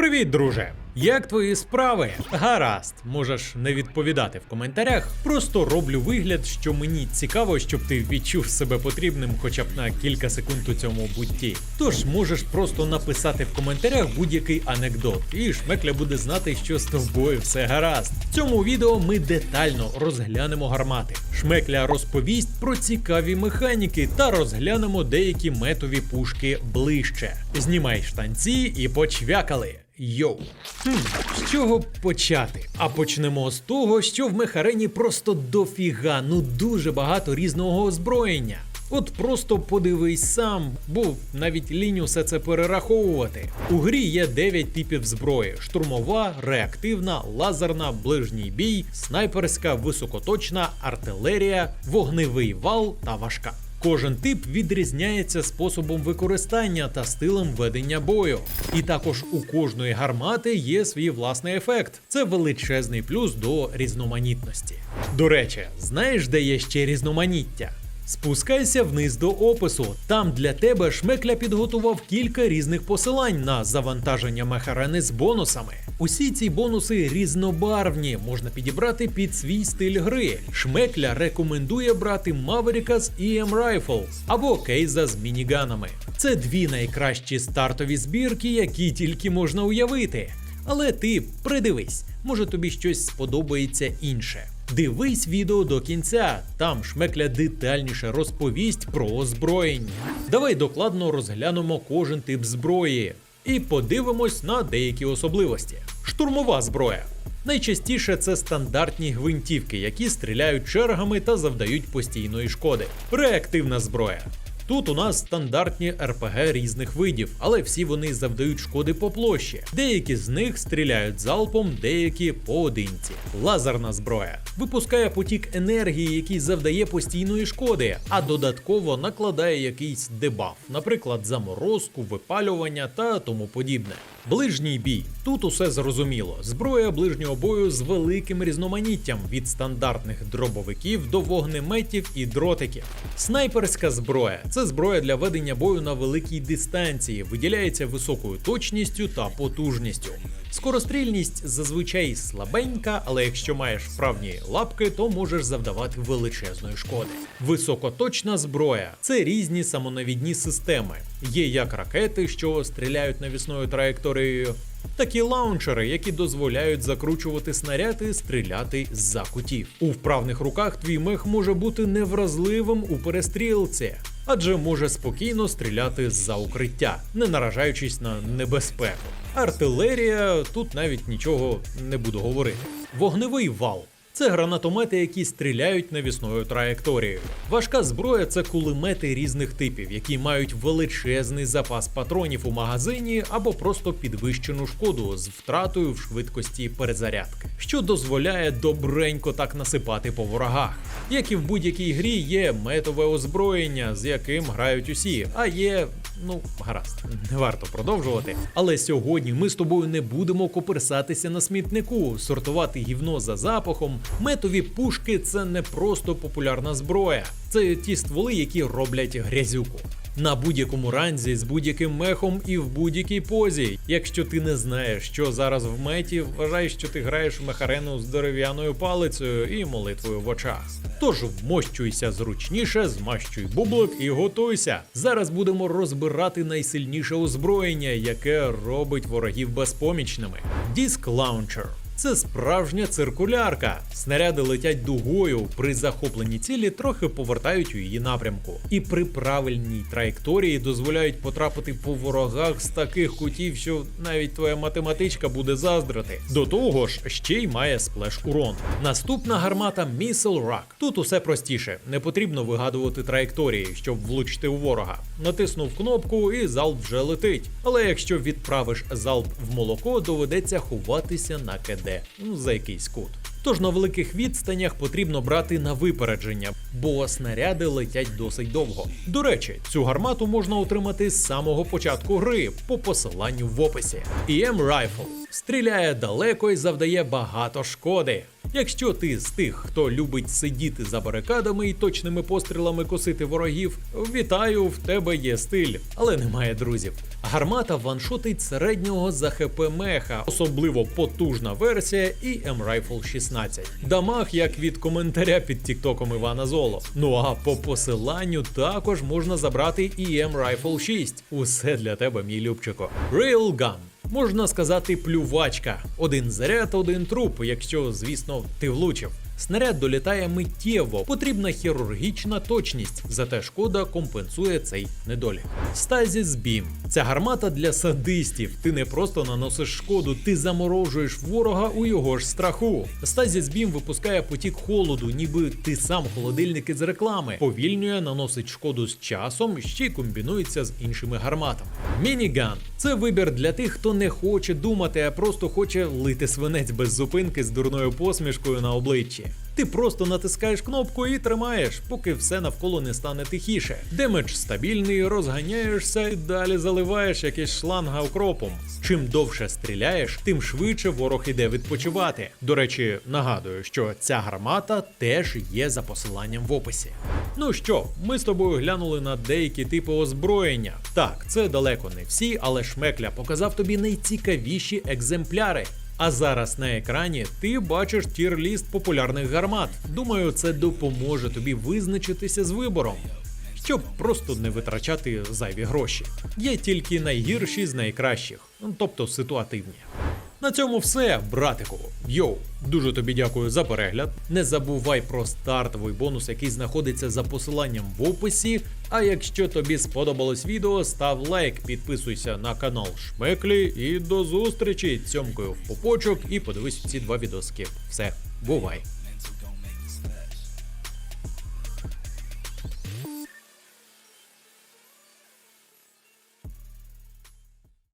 Привіт, друже! Як твої справи? Гаразд, можеш не відповідати в коментарях. Просто роблю вигляд, що мені цікаво, щоб ти відчув себе потрібним хоча б на кілька секунд у цьому бутті. Тож можеш просто написати в коментарях будь-який анекдот, і шмекля буде знати, що з тобою все гаразд. В цьому відео ми детально розглянемо гармати. Шмекля розповість про цікаві механіки та розглянемо деякі метові пушки ближче. Знімай штанці і почвякали. Йоу. Хм, з чого почати? А почнемо з того, що в мехарені просто дофіга, ну дуже багато різного озброєння. От просто подивись сам, бо навіть лінь усе це перераховувати. У грі є 9 типів зброї: штурмова, реактивна, лазерна, ближній бій, снайперська, високоточна, артилерія, вогневий вал та важка. Кожен тип відрізняється способом використання та стилем ведення бою. І також у кожної гармати є свій власний ефект. Це величезний плюс до різноманітності. До речі, знаєш, де є ще різноманіття? Спускайся вниз до опису. Там для тебе шмекля підготував кілька різних посилань на завантаження мехарени з бонусами. Усі ці бонуси різнобарвні, можна підібрати під свій стиль гри. Шмекля рекомендує брати Маверіка з EM Rifle або кейза з мініганами. Це дві найкращі стартові збірки, які тільки можна уявити. Але ти придивись, може тобі щось сподобається інше. Дивись відео до кінця, там шмекля детальніше розповість про озброєння. Давай докладно розглянемо кожен тип зброї і подивимось на деякі особливості. Штурмова зброя. Найчастіше це стандартні гвинтівки, які стріляють чергами та завдають постійної шкоди. Реактивна зброя. Тут у нас стандартні РПГ різних видів, але всі вони завдають шкоди по площі. Деякі з них стріляють залпом, деякі поодинці. Лазерна зброя випускає потік енергії, який завдає постійної шкоди, а додатково накладає якийсь дебаф, наприклад, заморозку, випалювання та тому подібне. Ближній бій. Тут усе зрозуміло. Зброя ближнього бою з великим різноманіттям від стандартних дробовиків до вогнеметів і дротиків. Снайперська зброя це зброя для ведення бою на великій дистанції, виділяється високою точністю та потужністю. Скорострільність зазвичай слабенька, але якщо маєш вправні лапки, то можеш завдавати величезної шкоди. Високоточна зброя це різні самонавідні системи. Є як ракети, що стріляють навісною траєкторією, так і лаунчери, які дозволяють закручувати снаряд і стріляти з-за кутів. У вправних руках твій мех може бути невразливим у перестрілці. Адже може спокійно стріляти з-за укриття, не наражаючись на небезпеку. Артилерія тут навіть нічого не буду говорити. Вогневий вал. Це гранатомети, які стріляють навісною траєкторією. Важка зброя це кулемети різних типів, які мають величезний запас патронів у магазині або просто підвищену шкоду з втратою в швидкості перезарядки, що дозволяє добренько так насипати по ворогах. Як і в будь-якій грі, є метове озброєння, з яким грають усі, а є. Ну, гаразд, не варто продовжувати. Але сьогодні ми з тобою не будемо коперсатися на смітнику, сортувати гівно за запахом. Метові пушки це не просто популярна зброя, це ті стволи, які роблять грязюку. На будь-якому ранзі з будь-яким мехом і в будь-якій позі. Якщо ти не знаєш, що зараз в меті, вважай, що ти граєш в мехарену з дерев'яною палицею і молитвою в очах. Тож вмощуйся зручніше, змащуй бублик і готуйся. Зараз будемо розбирати найсильніше озброєння, яке робить ворогів безпомічними. Диск лаунчер. Це справжня циркулярка. Снаряди летять дугою, при захопленні цілі трохи повертають у її напрямку. І при правильній траєкторії дозволяють потрапити по ворогах з таких кутів, що навіть твоя математичка буде заздрити. До того ж, ще й має сплеш урон. Наступна гармата Missile Rock. Тут усе простіше, не потрібно вигадувати траєкторії, щоб влучити у ворога. Натиснув кнопку і залп вже летить. Але якщо відправиш залп в молоко, доведеться ховатися на КД ну, за якийсь кут. Тож на великих відстанях потрібно брати на випередження, бо снаряди летять досить довго. До речі, цю гармату можна отримати з самого початку гри по посиланню в описі. EM Rifle стріляє далеко і завдає багато шкоди. Якщо ти з тих, хто любить сидіти за барикадами і точними пострілами косити ворогів, вітаю, в тебе є стиль, але немає друзів. Гармата ваншотить середнього за ХП меха, особливо потужна версія і M-Rifle 16. Дамаг як від коментаря під тіктоком Івана Золо. Ну а по посиланню також можна забрати і M-Rifle 6. Усе для тебе, мій любчико. Railgun. Можна сказати, плювачка. Один заряд, один труп, якщо, звісно, ти влучив. Снаряд долітає миттєво, потрібна хірургічна точність, зате шкода компенсує цей недолік. Стазіс Бім. Ця гармата для садистів. Ти не просто наносиш шкоду, ти заморожуєш ворога у його ж страху. Стазіс Бім випускає потік холоду, ніби ти сам холодильник із реклами. Повільнює, наносить шкоду з часом, ще й комбінується з іншими гарматами. Мініган це вибір для тих, хто не хоче думати, а просто хоче лити свинець без зупинки з дурною посмішкою на обличчі. Ти просто натискаєш кнопку і тримаєш, поки все навколо не стане тихіше. Демедж стабільний, розганяєшся і далі заливаєш якийсь шланга окропом. Чим довше стріляєш, тим швидше ворог іде відпочивати. До речі, нагадую, що ця гармата теж є за посиланням в описі. Ну що, ми з тобою глянули на деякі типи озброєння. Так, це далеко не всі, але шмекля показав тобі найцікавіші екземпляри. А зараз на екрані ти бачиш тір-ліст популярних гармат. Думаю, це допоможе тобі визначитися з вибором, щоб просто не витрачати зайві гроші. Є тільки найгірші з найкращих, тобто ситуативні. На цьому все, братику. Йоу, дуже тобі дякую за перегляд. Не забувай про стартовий бонус, який знаходиться за посиланням в описі. А якщо тобі сподобалось відео, став лайк, підписуйся на канал Шмеклі і до зустрічі. Цьомкою в попочок і подивись ці два відоски. Все, бувай!